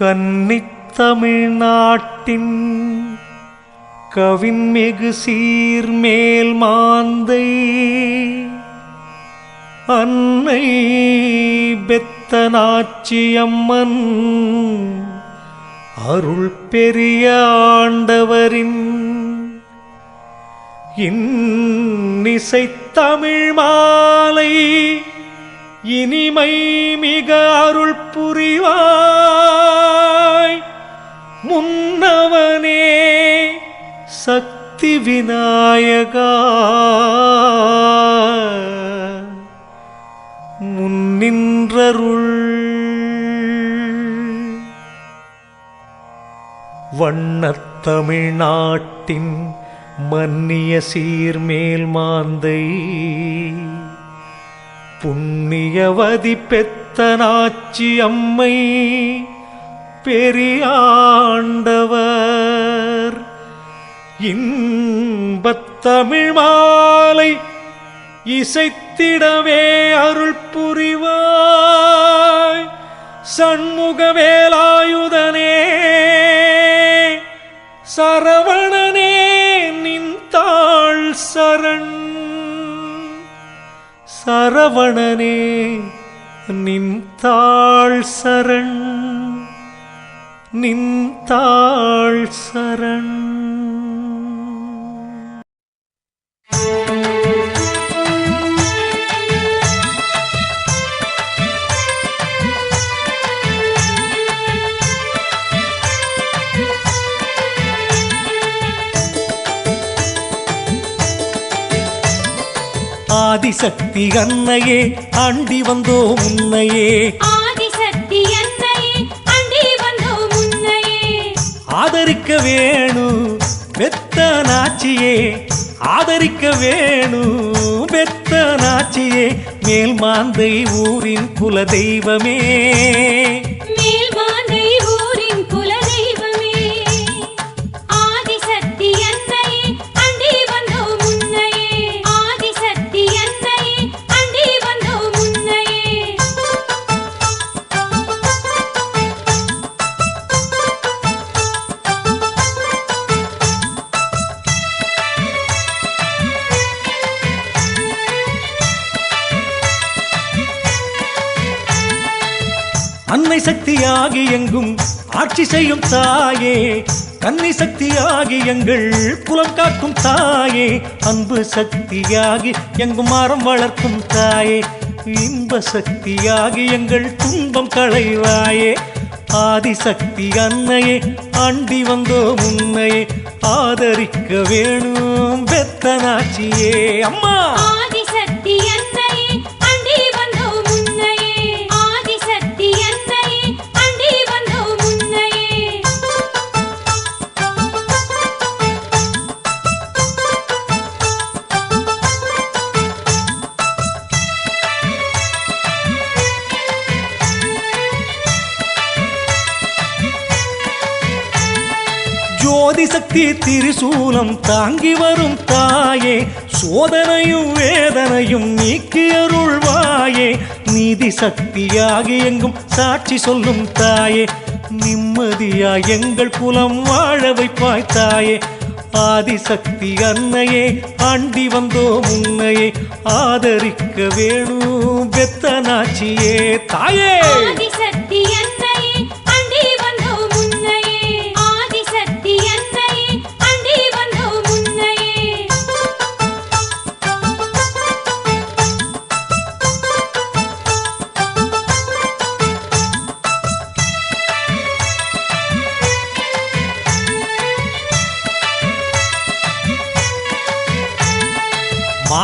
கன்னித்தமிழ்நாட்டின் கவின்மிகு சீர்மேல் மாந்தை அன்னை பெத்தனாச்சியம்மன் அருள் பெரிய ஆண்டவரின் இன்னிசை தமிழ் மாலை. இனிமை மிக அருள் புரிவாய். முன்னவனே சக்தி விநாயகா. முன்னின்றருள். வண்ணத்தமிழ்நாட்டின் மன்னிய சீர்மேல் மாந்தை. புண்ணியவதி பெத்தனாச்சி அம்மை பெரியாண்டவர். இன்பத்தமிழ் மாலை இசைத்திடவே அருள் புரிவாய். சண்முகவேலாயுதனே சரவணனே நின்தாள் சரண் நின்தாள் சரண். ஆதிசக்தி அன்னையே அண்டி வந்தோ உன்னையே ஆதிசக்தி என்னையே அண்டி வந்தோம் முன்னையே. ஆதரிக்க வேணு பெத்த நாச்சியே. ஆதரிக்க வேணு பெத்த நாச்சியே. மேல் மாந்தை ஊரின் குல தெய்வமே. சக்தியாகி எங்கும் ஆட்சி செய்யும் தாயே. கன்னி சக்தியாகி எங்கள் குலம் காக்கும் தாயே. அன்பு சக்தியாகி எங்கும் மரம் வளர்க்கும் தாயே. இன்ப சக்தியாகி எங்கள் துன்பம் களைவாயே. ஆதிசக்தி அன்னையே அண்டி வந்தோ முன்னையே ஆதரிக்க வேணும் பெத்தனாட்சியே. அம்மா! ஜோதி திரிசூலம் தாங்கி வரும் தாயே சோதனையும் வேதனையும் நீக்கி அருள்வாயே நீதி சக்தியாகி எங்கும் சாட்சி சொல்லும் தாயே நிம்மதியா எங்கள் குலம் வாழ வைப்பாய் தாயே. ஆதிசக்தி அன்னையே ஆண்டி வந்தோ உன்னையே. ஆதரிக்க வேணும் பெத்தனாச்சியே தாயே.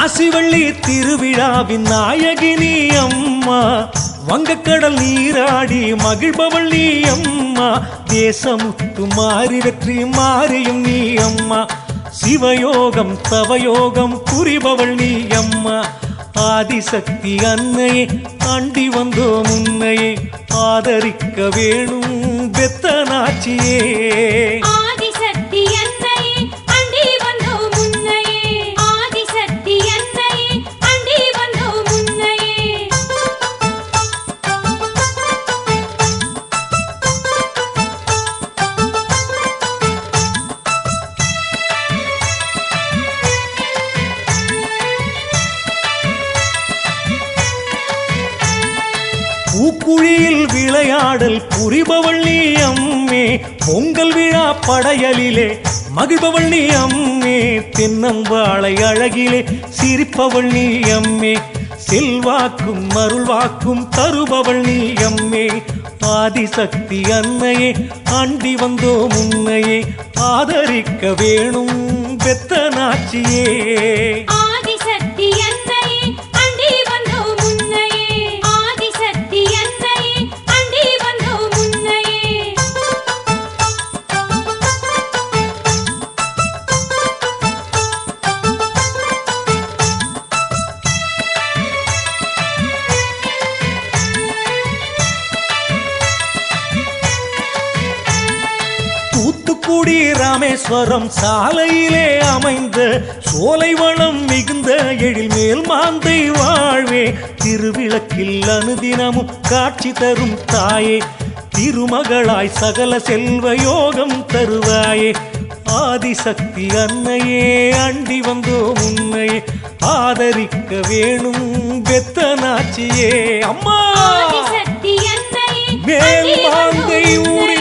மாசிவள்ளி திருவிழாவின் நாயகினி அம்மா. வங்கக்கடல் நீராடி மகிழ்பவள் நீ அம்மா. தேசமுத்து மாறி வெற்றி மாறியும் நீ அம்மா. சிவயோகம் தவயோகம் புரிபவள் நீ அம்மா. ஆதிசக்தி அன்னையே தாண்டி வந்தோ முன்னையே ஆதரிக்க வேணும் பெத்தனாச்சியே படையலிலே மகிழ்பவள் நீ அம்மே தென்னம்பாளை அழகிலே சிரிப்பவள் நீ அம்மே செல்வாக்கும் அருள்வாக்கும் தருபவள் நீ அம்மே ஆதிசக்தி அன்னையே ஆண்டி வந்தோம் உன்னையே ஆதரிக்க வேணும் பெத்தனாச்சியே ஆதிசக்தி ராமேஸ்வரம் சாலையிலே அமைந்த சோலைவளம் மிகுந்த எழில் மேல் மாந்தை வாழ்வே. திருவிளக்கில் அனுதினமும் காட்சி தரும் தாயே திருமகளாய் சகல செல்வ யோகம் தருவாயே. ஆதிசக்தி அன்னையே அண்டி வந்தோம் உன்னையே. ஆதரிக்க வேணும் பெத்தனாச்சியே அம்மா! மேல் மாந்தை வந்தோம்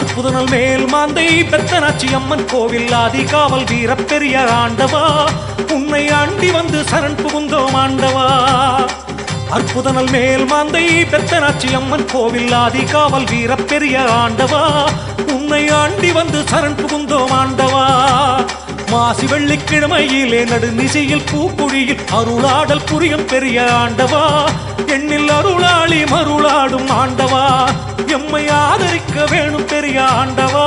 அற்புதனல் மேல் மாந்தை பெத்தனாச்சி அம்மன் கோவில் ஆதிகாவல் வீர பெரிய ஆண்டவா. உன்னை ஆண்டி வந்து சரண் புகுந்தோம் ஆண்டவா. அற்புதனல் மேல் மாந்தை பெத்தனாச்சி அம்மன் கோவில் ஆதிகாவல் வீர பெரிய ஆண்டவா. உன்னை ஆண்டி வந்து சரண் புகுந்தோம் ஆண்டவா. மாசி வெள்ளிக்கிழமையிலே நடுநிசையில் பூக்குழியில் அருளாடல் புரியும் பெரிய ஆண்டவா. எண்ணில் அருளாளி மருளாடும் ஆண்டவா. எம்மை ஆதரிக்க வேணும் பெரிய ஆண்டவா.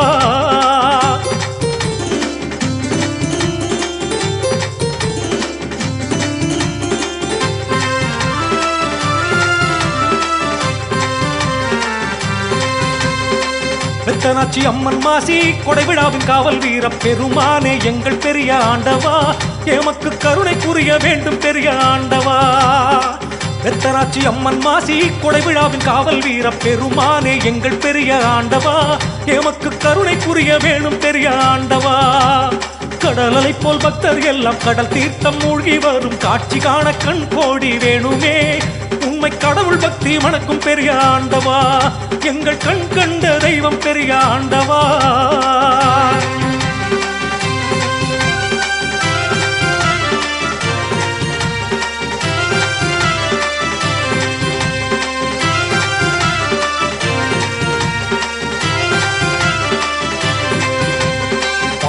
பெத்தனாச்சி அம்மன் மாசி கொடைவிழாவின் காவல் வீர பெருமானே எங்கள் பெரிய ஆண்டவா எமக்கு கருணை புரிய வேண்டும் பெரிய ஆண்டவா. வெத்தனாச்சி அம்மன் மாசி கொடைவிழாவின் காவல் வீர பெருமானே எங்கள் பெரிய ஆண்டவா எமக்கு கருணை புரிய வேணும் பெரிய ஆண்டவா. கடலலை போல் பக்தர் எல்லாம் கடல் தீர்த்தம் மூழ்கி வரும். காட்சி காண கண் கோடி வேணுமே. உண்மை கடவுள் பக்தி மணக்கும் பெரிய ஆண்டவா. எங்கள் கண் கண்ட தெய்வம் பெரிய ஆண்டவா.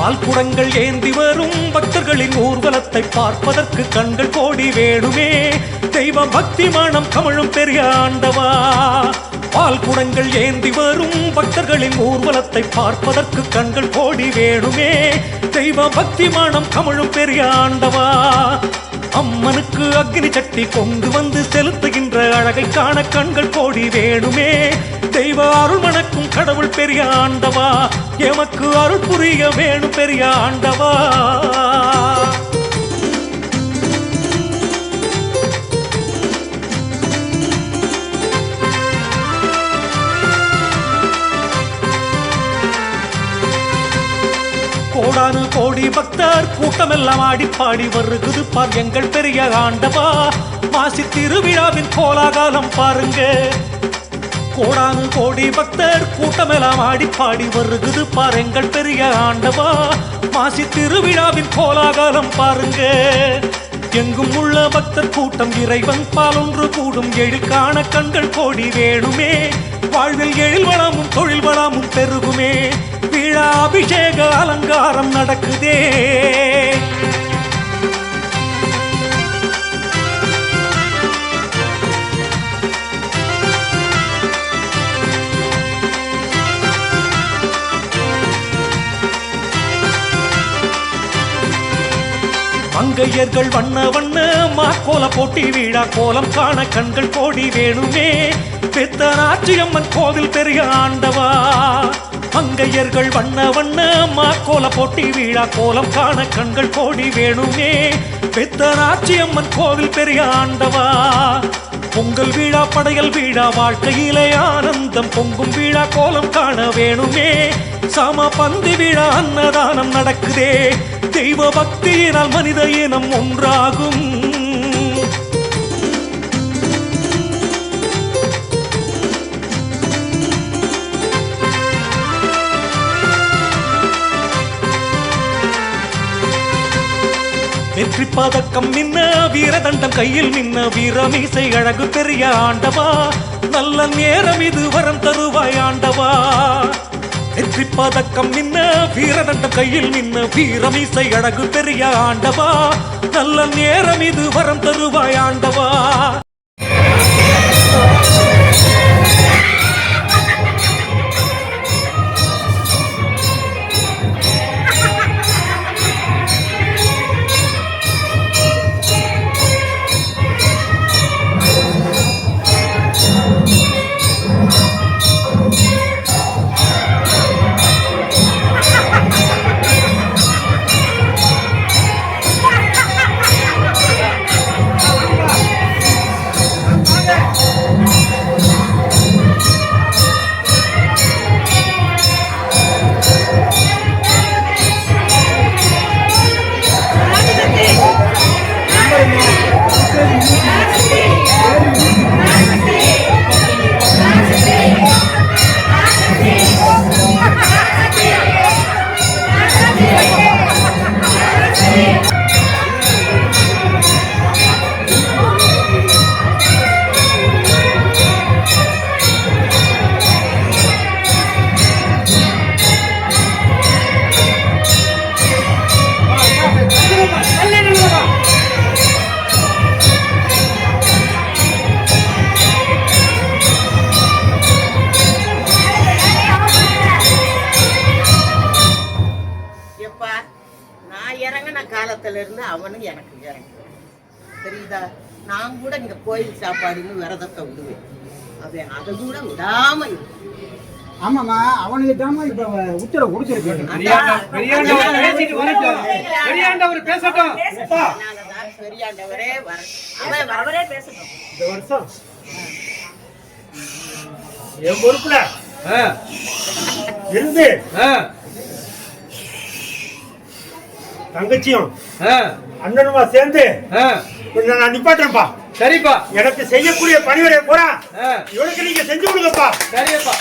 பால் குடங்கள் ஏந்தி வரும் பக்தர்களின் ஊர்வலத்தை பார்ப்பதற்கு கண்கள் கோடி வேணுமே. தெய்வ பக்தி மனம் கமழும் பெரிய ஆண்டவா. பால் குடங்கள் ஏந்தி வரும் பக்தர்களின் ஊர்வலத்தை பார்ப்பதற்கு கண்கள் கோடி வேணுமே. தெய்வ பக்தி மனம் கமழும் பெரிய ஆண்டவா. அம்மனுக்கு அக்னி சட்டி கொண்டு வந்து செலுத்துகின்ற அழகை காண கண்கள் கோடி வேணுமே. தெய்வ அருள் மணக்கும் கடவுள் பெரிய ஆண்டவா. எமக்கு அருள் புரிய வேணும் பெரிய ஆண்டவா. கோடானு கோடி பக்தர் கூட்டமெல்லாம் ஆடி பாடி வருகுது பார் எங்கள் பெரிய ஆண்டவா. மாசி திருவிழாவின் கோலாகாலம் பாருங்க. கோடானு கோடி பக்தர் கூட்டமெல்லாம் ஆடி பாடி வருகுது பார் எங்கள் பெரிய ஆண்டவா. மாசி திருவிழாவின் கோலாகாலம் பாருங்க. எங்கும் உள்ள பக்தர் கூட்டம் இறைவன் பால் ஒன்று கூடும். எழில் காண கண்கள் கோடி வேணுமே. வாழ்வில் எழில் வளமும் தொழில் வளமும் பெருகுமே. விழா அபிஷேக அலங்காரம் நடக்குதே. மங்கையர்கள் வண்ண வண்ண மாக்கோல போட்டி வீழா கோலம் காண கண்கள் கோடி வேணுமே. பெத்தனாச்சியம்மன் கோவில் பெரிய ஆண்டவா. மங்கையர்கள் வண்ண வண்ண மாக்கோல போட்டி வீழா கோலம் காண கண்கள் கோடி வேணுமே. பெத்தனாச்சியம்மன் கோவில் பெரிய ஆண்டவா. பொங்கல் வீழா படையல் வீழா வாழ்க்கையிலே ஆனந்தம் பொங்கும் வீழா கோலம் காண வேணுமே. சம பந்தி விழா அன்னதானம் நடக்குதே. தெய்வ பக்தியினால் மனித இனம் ஒன்றாகும். வெற்றி பதக்கம் நின்ன வீரதண்டம் கையில் நின்ன வீரமீசை அழகு பெரிய ஆண்டவா. நல்ல நேரம் இது வரம் தருவாய் ஆண்டவா. வெற்றி பதக்கம் நின்ன வீரதண்டம் கையில் நின்ன வீரமீசை அழகு பெரிய ஆண்டவா. நல்ல நேரம் இது வரம் தருவாய் ஆண்டவா. அவனும் எனக்கு இறங்க தெரியுதா நான் கூட இங்க கோயில் சாப்பாடுன்னு விரதத்தை விடுவேன். அவன் அதை கூட விடாம. ஆமாம்மா அவனுக்கு தாமா இப்ப உத்தரவு கொடுத்துருக்கு பேசட்டும். பெரியாண்டவரே வர அவன் வரவரே பேசணும் இந்த வருஷம். என் பொறுப்புல. ஆ, இருந்து. தங்கச்சியும் ஆ, அண்ணனுமா சேர்ந்து ஆ. கொஞ்சம் நான் நிப்பாட்டுறேன்ப்பா. சரிப்பா. எனக்கு செய்யக்கூடிய பணிவிடைய பூரா ஆ, இவனுக்கு நீங்க செஞ்சு கொடுங்கப்பா. சரியப்பா.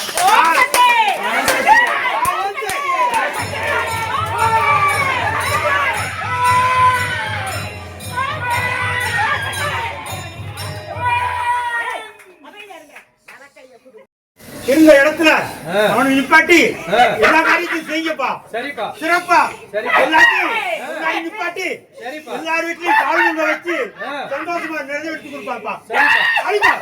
இருந்த இடத்துல. அவனை நிப்பாட்டி. எல்லா காரியத்தையும் செய்யுங்கப்பா சரிப்பா சிறப்பா சரி. எல்லாத்தையும் முன்னாடி நிப்பாட்டி சரிப்பா. எல்லார் வீட்லயும் வச்சு. சந்தோஷமா நிறைவேற்றி கொடுப்பாப்பா சரிப்பா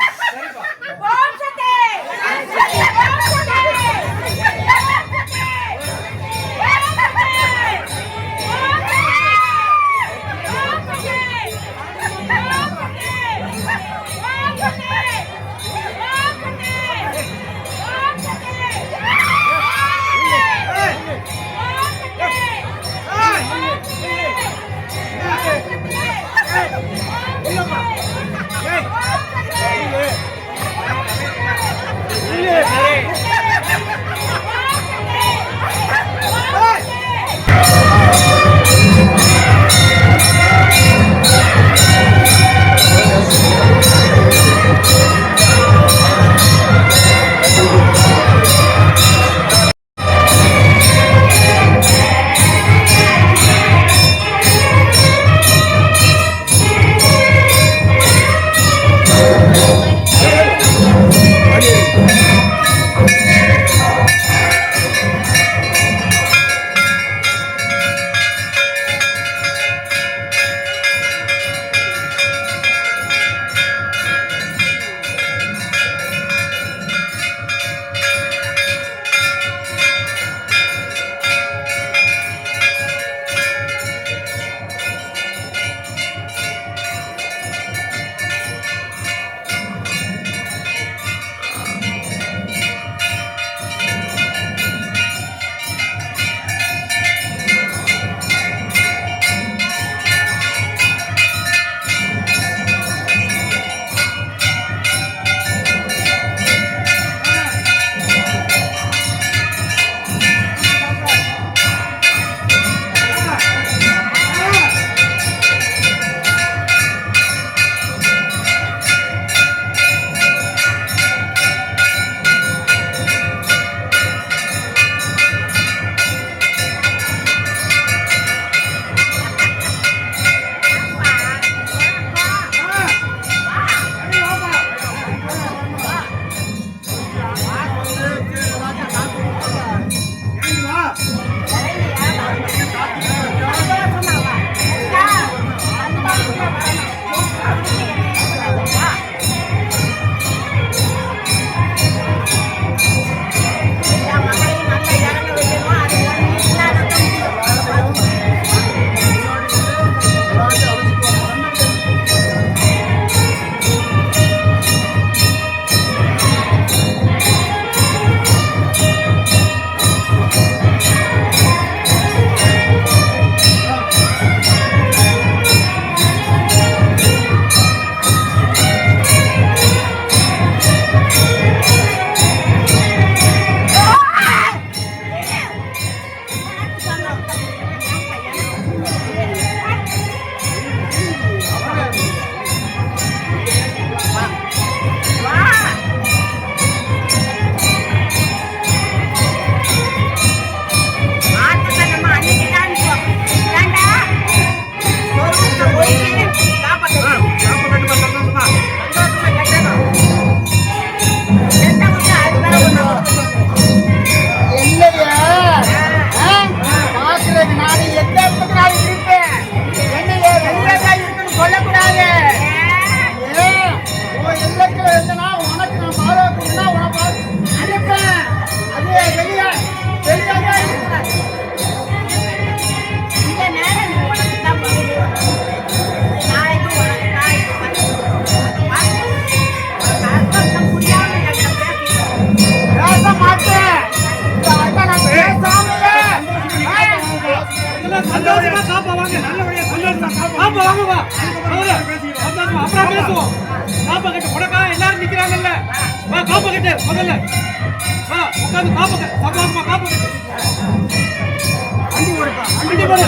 காப்பாக்க சகலாசமா காப்பாக்க வண்டி ஓடுப்பா வண்டி போடு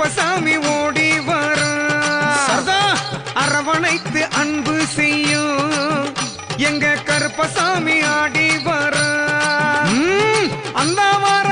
கருப்பசாமி ஓடி வரும் அரவணைத்து அன்பு செய்யும் எங்க கருப்பசாமி ஆடி வரும் அந்த வார